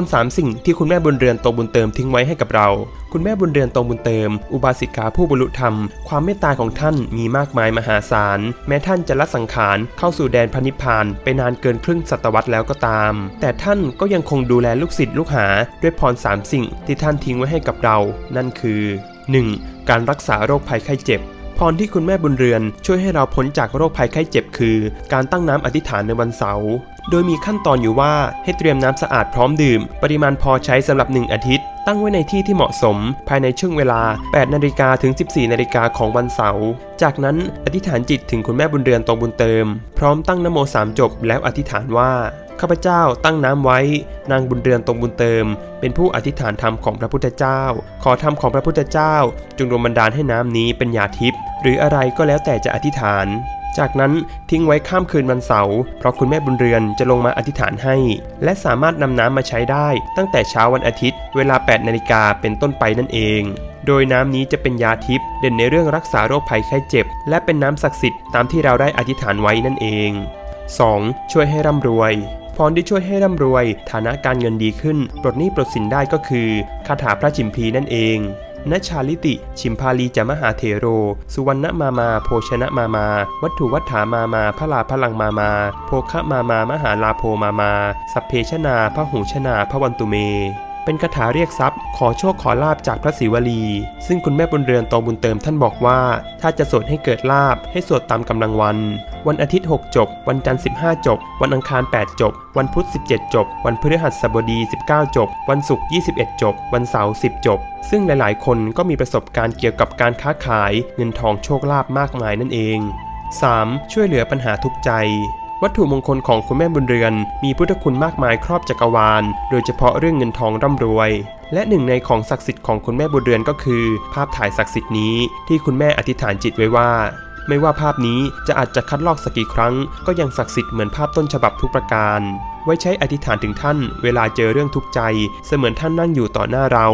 รสามสิ่งที่คุณแม่บุญเรือนตรงบุญเติมทิ้งไว้ให้กับเรา คุณแม่บุญเรือนตรงบุญเติม อุบาสิกาผู้บรรลุธรรม ความเมตตาของท่านมีมากมายมหาศาล แม้ท่านจะละสังขารเข้าสู่แดนพระนิพพาน ไปนานเกินครึ่งศตวรรษแล้วก็ตาม แต่ท่านก็ยังคงดูแลลูกศิษย์ลูกหา ด้วยพรสามสิ่งที่ท่านทิ้งไว้ให้กับเรา นั่นคือ 1. การรักษาโรคภัยไข้เจ็บ พรที่คุณแม่บุญเรือน ช่วยให้เราพ้นจากโรคภัยไข้เจ็บคือ การตั้งน้ำอธิษฐานในวันเสาร์โดยมีขั้นตอนอยู่ว่าให้เตรียมน้ำสะอาดพร้อมดื่ม ปริมาณพอใช้สำหรับ 1 อาทิตย์ ตั้งไว้ในที่ที่เหมาะสม ภายในช่วงเวลา 8 นาฬิกาถึง 14 นาฬิกาของวันเสาร์จากนั้นอธิษฐานจิตถึงคุณแม่บุญเรือนตรงบุญเติม พร้อมตั้งนโมสามจบแล้วอธิษฐานว่า ข้าพเจ้าตั้งน้ำไว้ นางบุญเรือนตรงบุญเติม เป็นผู้อธิษฐานธรรมของพระพุทธเจ้า ขอธรรมของพระพุทธเจ้า จงดลบันดาลให้น้ำนี้เป็นยาทิพย์หรืออะไรก็แล้วแต่จะอธิษฐานจากนั้นทิ้งไว้ข้ามคืนวันเสาร์เพราะคุณแม่บุญเรือนจะลงมาอธิษฐานให้ และสามารถนำน้ำมาใช้ได้ตั้งแต่เช้าวันอาทิตย์ เวลา 8 นาฬิกาเป็นต้นไปนั่นเอง โดยน้ำนี้จะเป็นยาทิพย์เด่นในเรื่องรักษาโรคภัยไข้เจ็บ และเป็นน้ำศักดิ์สิทธิ์ตามที่เราได้อธิษฐานไว้นั่นเอง 2. ช่วยให้ร่ำรวย รที่ช่วยให้ร่ำรวย ฐานะการเงินดีขึ้น ปลดหนี้ปลดสินได้ก็คือคาถาพระชิมพีนั่นเองนชาลิติ ชิมพาลีจามหาเทโร สุวรรณมามา โภชนะมามา วัตถุวัฏฐามามาพระลาพลังมามา โภคะมามามหาลาโพมามา สัพเพชนาพระหูชนาพระวันตุเม เป็นคาถาเรียกทรัพย์ ขอโชคขอลาบจากพระศิวลี ซึ่งคุณแม่บุญเรือนตองบุญเติมท่านบอกว่า ถ้าจะสวดให้เกิดลาบ ให้สวดตามกำลังวัน วันอาทิตย์ 6 จบ วันจันทร์ 15 จบ วันอังคาร 8 จบ วันพุธ 17 จบ วันพฤหัสบดี 19 จบ วันศุกร์ 21 จบ วันเสาร์ 10 จบ ซึ่งหลายๆ คนก็มีประสบการณ์เกี่ยวกับการค้าขาย เงินทองโชคลาภมากมายนั่นเอง 3. ช่วยเหลือปัญหาทุกใจ วัตถุมงคลของคุณแม่บุญเรือน มีพุทธคุณมากมายครอบจักรวาล โดยเฉพาะเรื่องเงินทองร่ำรวย และหนึ่งในของศักดิ์สิทธิ์ของคุณแม่บุญเรือนก็คือ ภาพถ่ายศักดิ์สิทธิ์นี้ที่คุณแม่อธิษฐานจิตไว้ว่า ไม่ว่าภาพนี้จะอาจจะคัดลอกสักกี่ครั้ง ก็ยังศักดิ์สิทธิ์เหมือนภาพต้นฉบับทุกประการ ไว้ใช้อธิษฐานถึงท่าน เวลาเจอเรื่องทุกข์ใจ เสมือนท่านนั่งอยู่ต่อหน้าเรา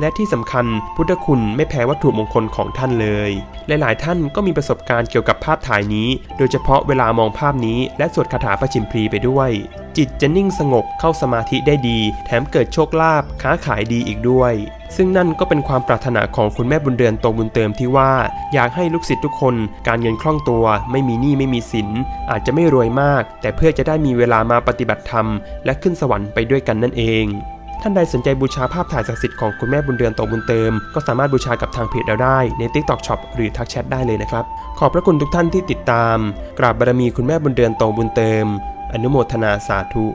และที่สำคัญพุทธคุณไม่แพ้วัตถุมงคลของท่านเลย หลายๆ ท่านก็มีประสบการณ์เกี่ยวกับภาพถ่ายนี้ โดยเฉพาะเวลามองภาพนี้ และสวดคาถาประชิมพรีไปด้วย จิตจะนิ่งสงบเข้าสมาธิได้ดี แถมเกิดโชคลาภค้าขายดีอีกด้วย ซึ่งนั่นก็เป็นความปรารถนาของคุณแม่บุญเรือนตรงบุญเติมที่ว่า อยากให้ลูกศิษย์ทุกคน การเงินคล่องตัว ไม่มีหนี้ไม่มีสิน อาจจะไม่รวยมาก แต่เพื่อจะได้มีเวลามาปฏิบัติธรรม และขึ้นสวรรค์ไปด้วยกันนั่นเอง ท่านใดสนใจบูชาภาพถ่ายศักดิ์สิทธิ์ของคุณแม่บุญเดือนตรงบุญเติม ก็สามารถบูชากับทางเพจเราได้ใน TikTok Shop หรือทักแชทได้เลยนะครับ ขอบพระคุณทุกท่านที่ติดตาม กราบบารมีคุณแม่บุญเดือนตรงบุญเติม อนุโมทนาสาธุ